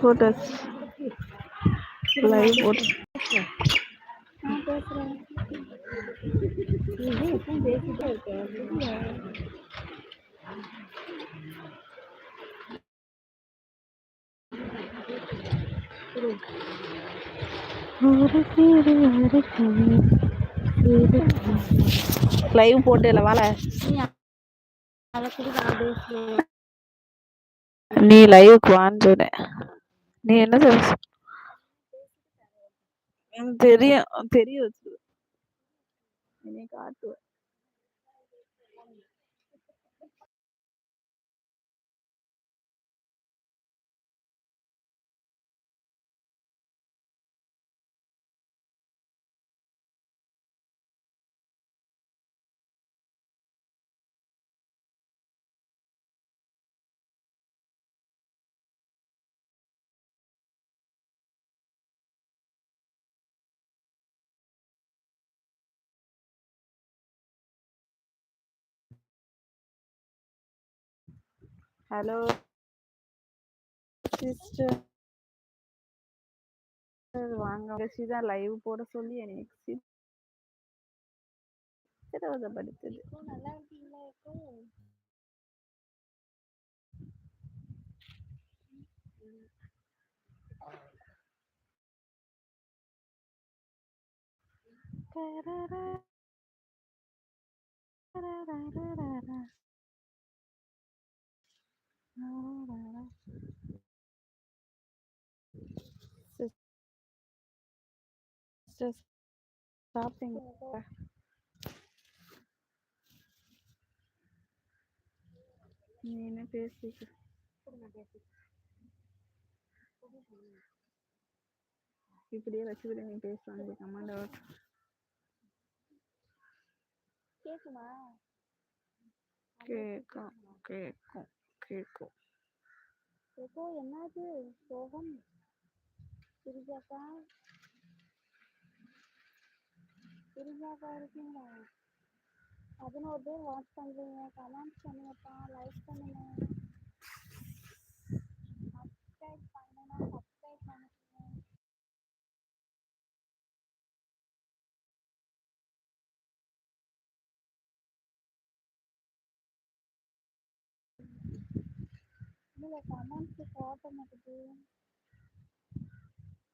போட்டாச்சு லைவ் போட்டு. லைவ் போட்டு இல்லை வாழ. நீ லைவுக்கு வான்னு சொன்னேன். நீ என்ன சொல்ல எனக்கு தெரியும் தெரியும். வச்சு காட்டுவேன் ஹலோ சிஸ்டர் வாங்க தான் லைவ் போட சொல்லி எனக்கு சித்திரவதைப்படுத்துது. நல்லா இருக்கீங்களா இப்போ? சாப்பிட்டீங்க நீ என்ன பேசிக்க இப்படியே வச்சுக்கிட்டு நீ பேசுவாங்க கமாண்ட் அவுட் கேக்குமா கேட்கும் கேட்கும் கேட்கும் எப்போ என்னது? சோகம்? சிரிச்சாக்கா சிரிச்சாக்கா இருக்கீங்களா? பதினோரு பேர் வாட்ச் பண்ணுறீங்க கமெண்ட்ஸ் பண்ணுங்கப்பா. லைக் பண்ணுங்க. சப்ஸ்கிரைப் பண்ணனா இல்லை கமெண்ட்ஸ் காட்ட மாட்டேது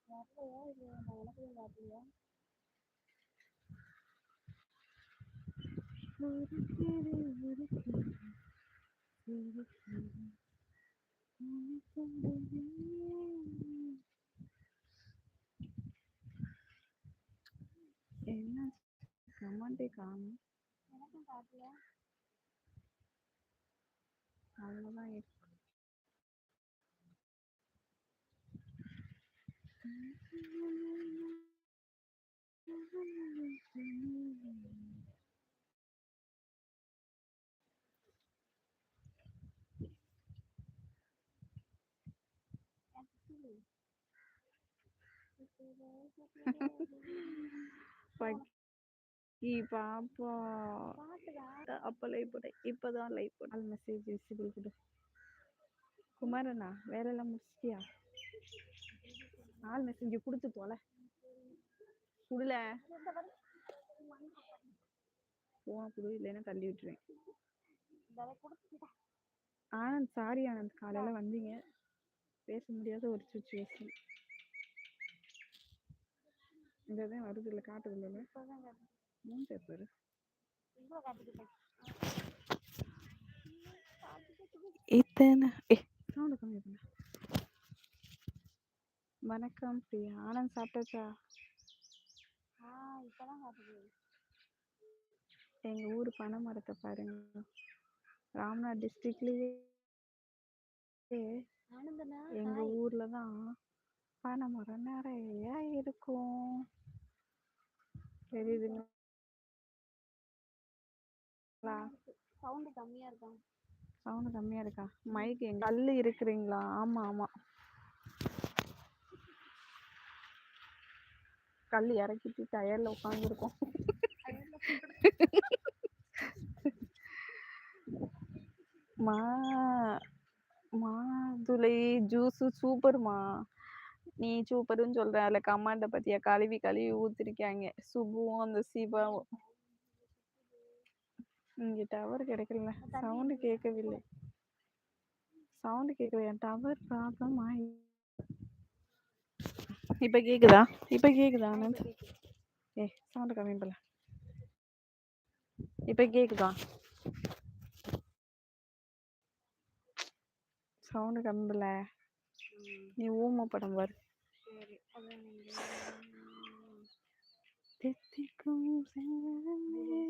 வரலையா இல்லை நான் எனக்கு வரலையா? என்ன கமெண்டே காணும். எனக்கும் காட்டல. அவ்வளோதான் இருக்கு. பாப்பா. அப்ப லைவ் போட்டேன். இப்பதான் லைவ் போட்டேன். மெசேஜ் விசிபிள் கொடு. குமாரண்ணா வேலையெல்லாம் முடிச்சிட்டியா? ஆள் மெசேஜ் கொடுத்து தொலை குடுல. போன குடு இல்லைன்னா தள்ளி விட்டுருவேன். ஆனந்த் சாரி ஆனந்த் காலையில வந்தீங்க. பேச முடியாத ஒரு சுச்சுவேஷன் இந்த தான் வருது இல்லை காட்டுது இல்லை? மூணு பேப்பர் இத்தனை ஏ சவுண்டு கம்மி பண்ண வணக்கம் பிரியா. ஆனந்த் சாப்பிட்டாச்சா? ஆ இப்போதான் காட்டுது எங்க ஊர் பனை மரத்தை பாருங்க. ராம்நாத் டிஸ்ட்ரிக்ட்லயே ஆனந்தனா? எங்க ஊர்ல தான் பனை மரம் நிறைய இருக்கும். தெரியுதுங்களா சவுண்டு கம்மியா இருக்கா? சவுண்ட் கம்மியா இருக்கா? மைக் எங்க கல்லு இருக்கிறீங்களா? ஆமா ஆமா. கல் இறக்கிட்டு டயர்ல உட்காந்துருக்கோம் மா மாதுளை ஜூஸ் சூப்பர்மா நீ சூப்பர்னு சொல்ற. அதுல கமாண்ட பத்தியா? கழுவி கழுவி ஊத்திருக்காங்க. சுபுவும் அந்த சிவாவும். இங்க டவர் கிடைக்கல. சவுண்டு கேட்கவில்லை. சவுண்டு கேட்கல. என் டவர் ப்ராப்ளம் ஆயி இப்ப கேக்குதா? இப்ப கேக்குதா ஆனந்த் ஏ சவுண்டு கம்மி பண்ணல இப்ப கேக்குதா? சவுண்டு கம்மி பண்ணல நீ ஊம படம் பாரு. தித்திக்கும் செங்கமே.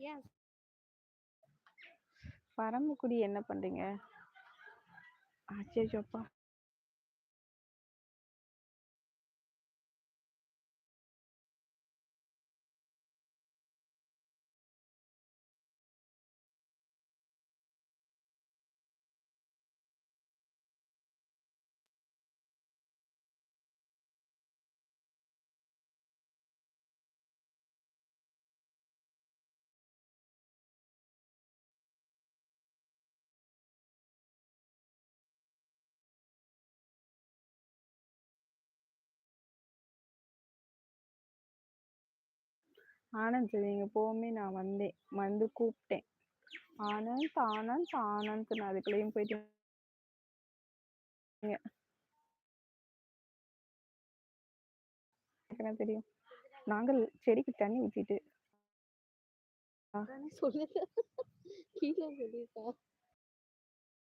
ஏன் பரமக்குடி என்ன பண்றீங்க? அச்சோப்பா ஆனந்த் நீங்க போமே நான் வந்தேன். வந்து கூப்பிட்டேன். ஆனந்த் ஆனந்த் ஆனந்த் நான் அதுக்குள்ளேயும் போயிட்டு தெரியும். நாங்கள் செடிக்கு தண்ணி ஊத்திட்டு அவங்க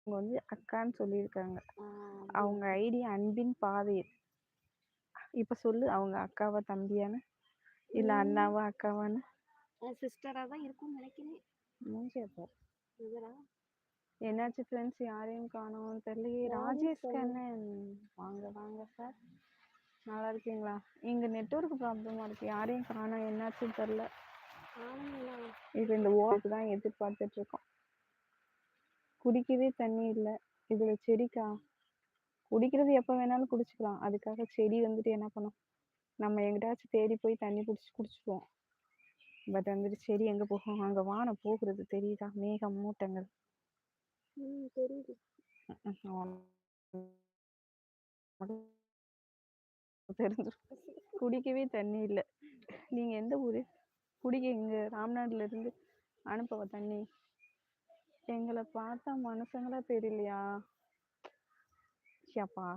வந்து அக்கான்னு சொல்லியிருக்காங்க. ஆ, அவங்க ஐடி அன்பின் பாதை இப்ப சொல்லு அவங்க அக்காவா தம்பியான்னு? இல்ல அண்ணாவா அக்காவான்னு. நான் சிஸ்டரா தான் இருக்கும்னு நினைக்கிறேன். என்னாச்சு ஃப்ரெண்ட்ஸ் யாரையும் காணோம். தெரியலையே ராஜேஷ் கண்ணன் வாங்க வாங்க சார். நல்லா இருக்கீங்களா? இங்க நெட்வொர்க் ப்ராப்ளமா இருக்கு. யாரையும் காணோம். என்னாச்சுன்னு தெரியல இப்போ இந்த ஓட்டுக்கு தான் எதிர்பார்த்துட்டு இருக்கோம். குடிக்கவே தண்ணி இல்ல. இதுல செடிக்கா? குடிக்கிறது எப்ப வேணாலும் குடிச்சுக்கலாம். அதுக்காக செடி வந்துட்டு என்ன பண்ணும்? நம்ம எங்கிட்டாச்சும் தேடி போய் தண்ணி பிடிச்சி குடிச்சுக்குவோம் பட் வந்துட்டு செடி எங்க போகும்? அங்க வானம் போகிறது தெரியுதா? மேகம் மூட்டங்கள். தெரியுது. குடிக்கவே தண்ணி இல்ல. நீங்க எந்த ஊரு? குடிக்க இங்க ராம்நாடுல இருந்து அனுப்பவா தண்ணி? எங்களை பார்த்தா மனுஷங்களா தெரியலையா? ஷியாப்பா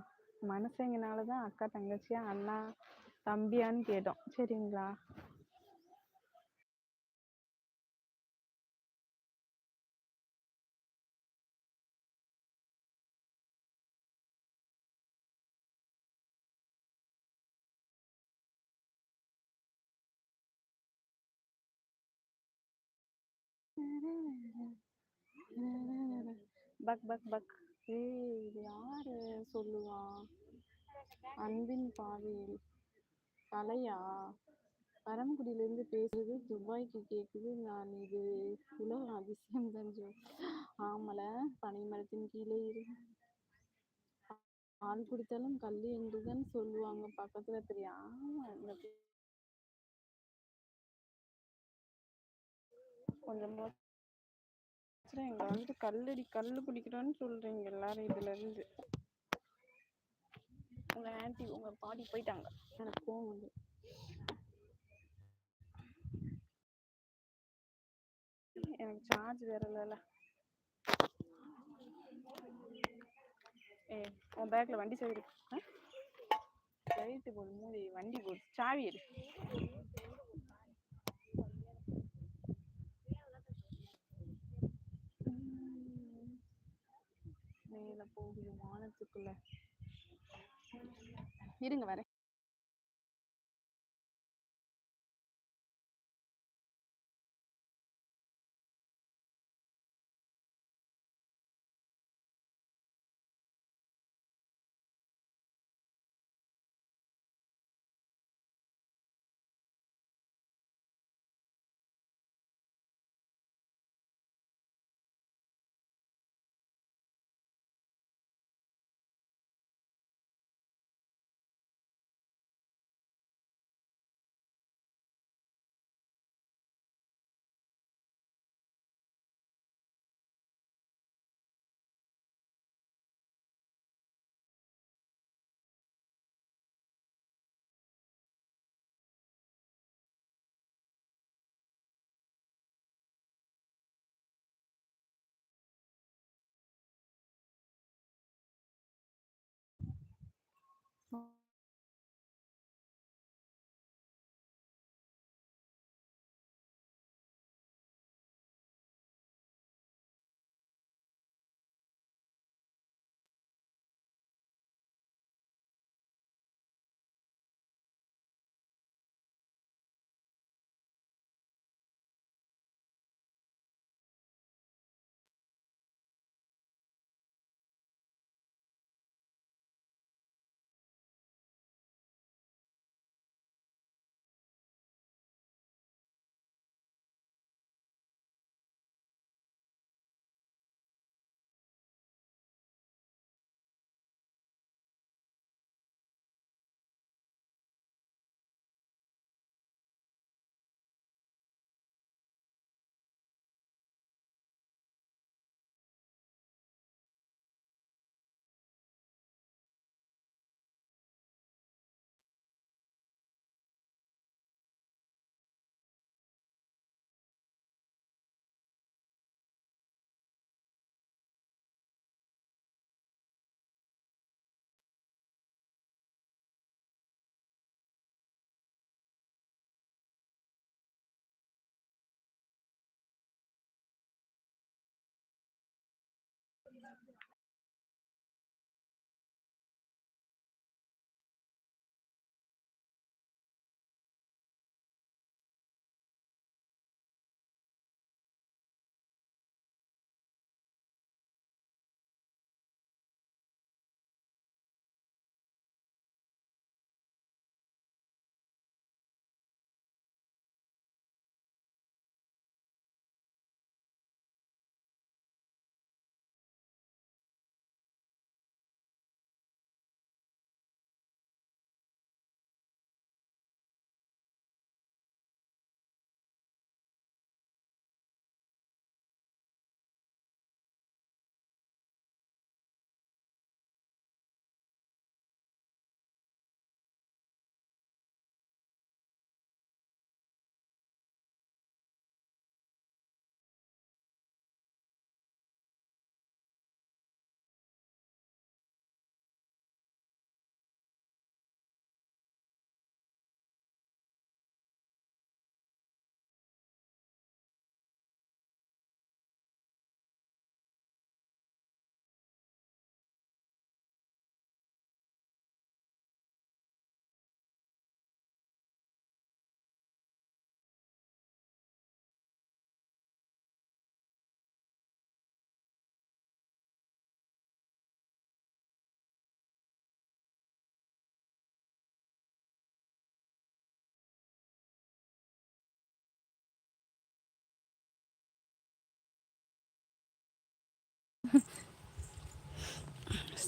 மனுஷங்கனாலதான் அக்கா தங்கச்சியா அண்ணா தம்பியான்னு கேட்டோம். சரிங்களா? பக் பக் பக். ஏய் இது யாரு? சொல்லுவா. அன்பின் பாதையில். கலையா பரமக்குடியிலேருந்து பேசுறது துபாய்க்கு கேட்குது நான் இது உலக அதிசயம் தான் ஆமல பனை மரத்தின் கீழே இரு. பால் குடித்தாலும் கல் என்றுதான் சொல்லுவாங்க பக்கத்துல. தெரியும் ஆமா இந்த கொஞ்சம் பிரச்சனை இங்க கல்லடி கல் குடிக்கிறோன்னு சொல்றீங்க எல்லாரும் இதுல இருந்து. உங்க ஆன்ட்டி உங்க பாடி போயிட்டாங்க. எனக்கு கோவம் வந்து. எனக்கு சார்ஜ் வேற இல்லைல்ல. ஏ உன் பேக்ல வண்டி சாவி இருக்கு. லைட்டு போடு மூடி வண்டி போடு. சாவி எடு. மேல போகுது வானத்துக்குள்ள. இருங்க வரேன்.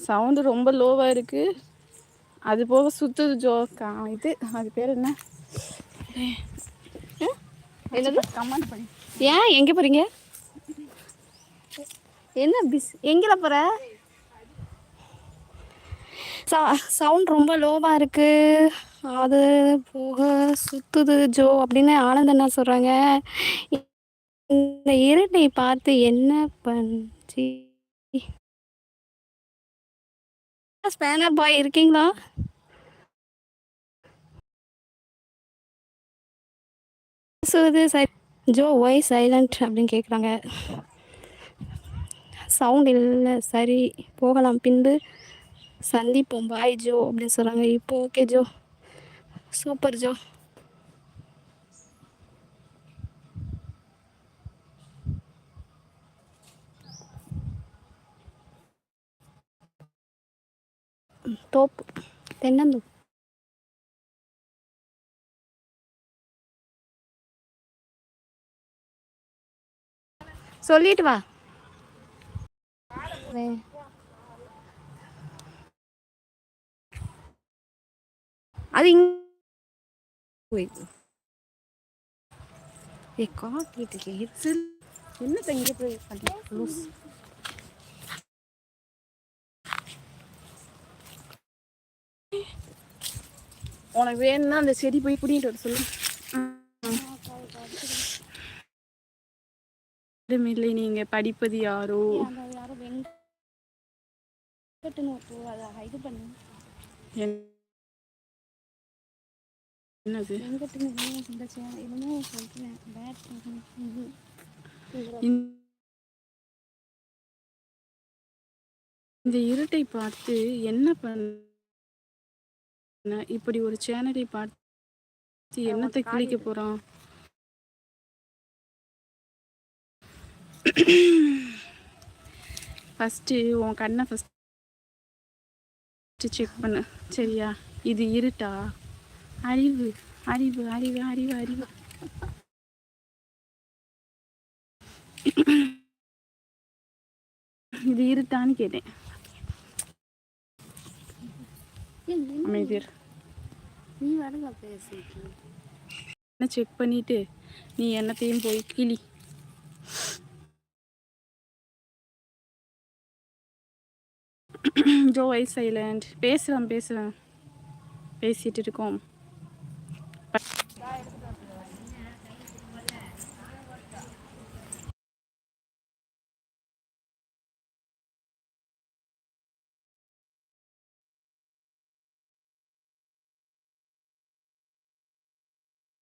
சவுண்டு ரொம்ப லோவாக இருக்கு. அது போக சுத்துது ஜோ கா இது அது பேர் என்ன? என்னது? கமெண்ட் பண்ணி. ஏன் எங்கே போகிறீங்க என்ன பிஸ் எங்கே போகிற சவுண்ட் ரொம்ப லோவாக இருக்கு. அது போக சுத்துது ஜோ அப்படின்னு ஆனந்த் அண்ணா சொல்கிறாங்க இந்த இருட்டை பார்த்து என்ன பண்ணி ஸ்பேனர் பாய் இருக்கீங்களா பேசுவது சரி ஜோ ஒய் சைலண்ட் அப்படின்னு கேட்குறாங்க சவுண்ட் இல்லை. சரி போகலாம். பின்பு சந்திப்போம். பாய் ஜோ அப்படின்னு சொல்கிறாங்க இப்போ ஓகே ஜோ. Super Joe. தோப்பு தென்னந்தோப்பு சொல்லிட்டு வா. அது இங். ஏ காட்டிட்டு இருக்கேன் என்ன தங்க போய் பண்ணி லூஸ் உனக்கு வேணும்னா அந்த செடி போய் பிடிங்கிட்டு வர சொல்லு. இல்லை நீங்க படிப்பது யாரோ? என்னது? இந்த இருட்டை பார்த்து என்ன பண்ண இப்படி ஒரு சேனலை பார்த்து என்னத்தை கிழிக்க போறான் ஃபஸ்ட்டு உன் கண்ணை ஃபஸ்ட்டு செக் பண்ணு. சரியா? இது இருட்டா? அறிவு அறிவு அறிவு அறிவு அறிவு. இது இருட்டான்னு கேட்டேன். அமைதியர். நீ வரல பேசிட்டு என்ன செக் பண்ணிட்டு? நீ என்னத்தையும் போய் கிளி. ஜோ ஐ சைலண்ட். பேசுவேன் பேசுவேன் பேசிட்டு இருக்கோம்.